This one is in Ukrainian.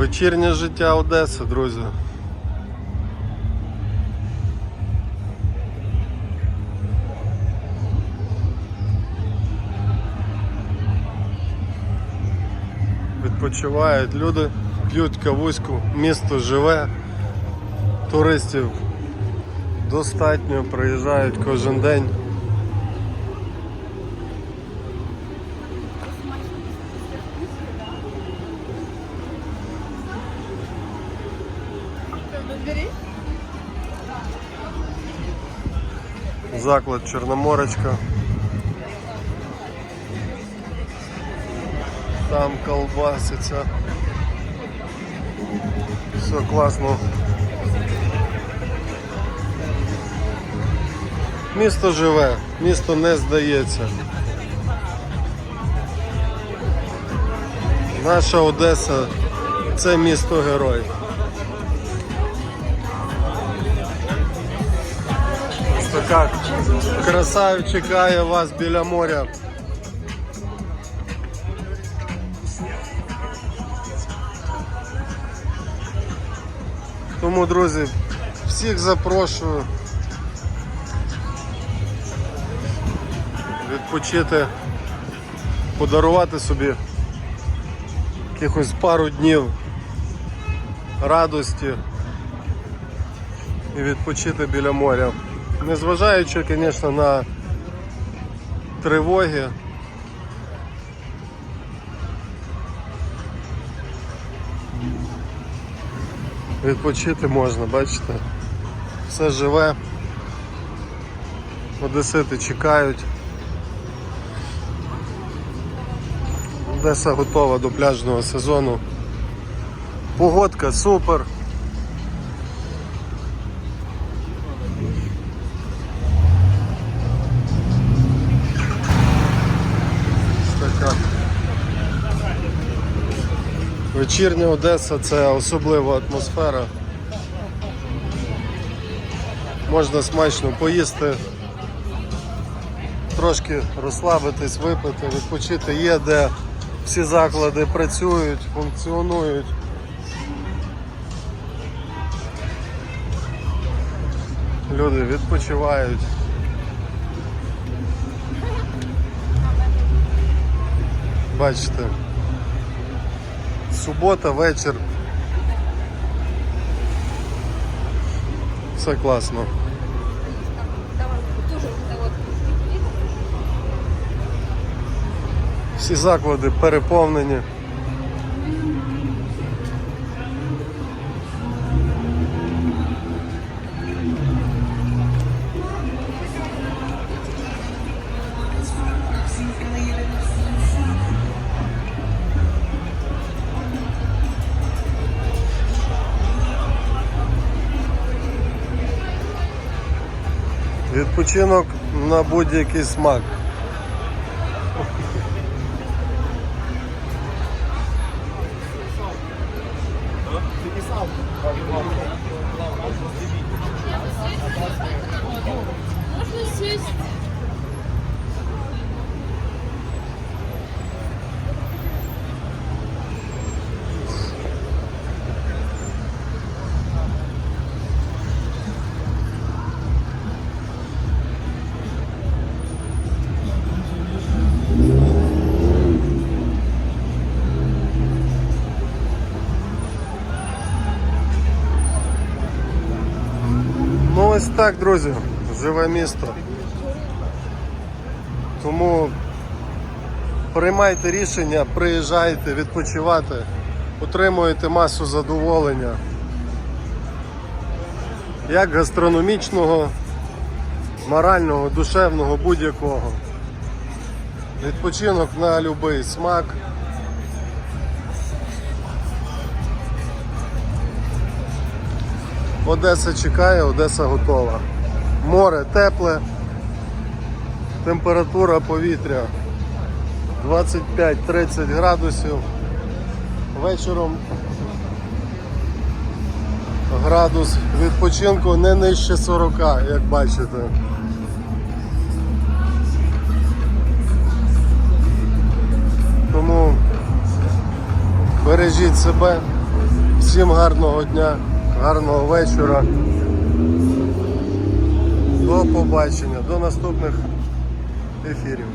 Вечірнє життя Одеси, друзі. Відпочивають люди, п'ють кавуську, місто живе, туристів достатньо, приїжджають кожен день. Заклад Чорноморочка. Там колбаситься. Все класно. Місто живе, місто не здається. Наша Одеса це місто герой. Ось така краса чекає вас біля моря. Тому, друзі, всіх запрошую відпочити, подарувати собі якихось пару днів радості і відпочити біля моря. Незважаючи, звісно, на тривоги. Відпочити можна, бачите? Все живе. Одесити чекають. Одеса готова до пляжного сезону. Погодка супер. Вечірня Одеса це особлива атмосфера. Можна смачно поїсти, трошки розслабитись, випити, відпочити є де всі заклади працюють, функціонують. Люди відпочивають. Бачите. Субота, вечір. Все класно. Всі заклади переповнені. Відпочинок на будь-який смак. Ось так, друзі, живе місто. Тому приймайте рішення, приїжджайте, відпочивати, отримуєте масу задоволення. Як гастрономічного, морального, душевного, будь-якого. Відпочинок на будь-який смак. Одеса чекає, Одеса готова. Море тепле, температура повітря 25-30 градусів. Вечором градус відпочинку не нижче 40, як бачите. Тому бережіть себе, Всім гарного дня, гарного вечора. До побачення, до наступних ефірів.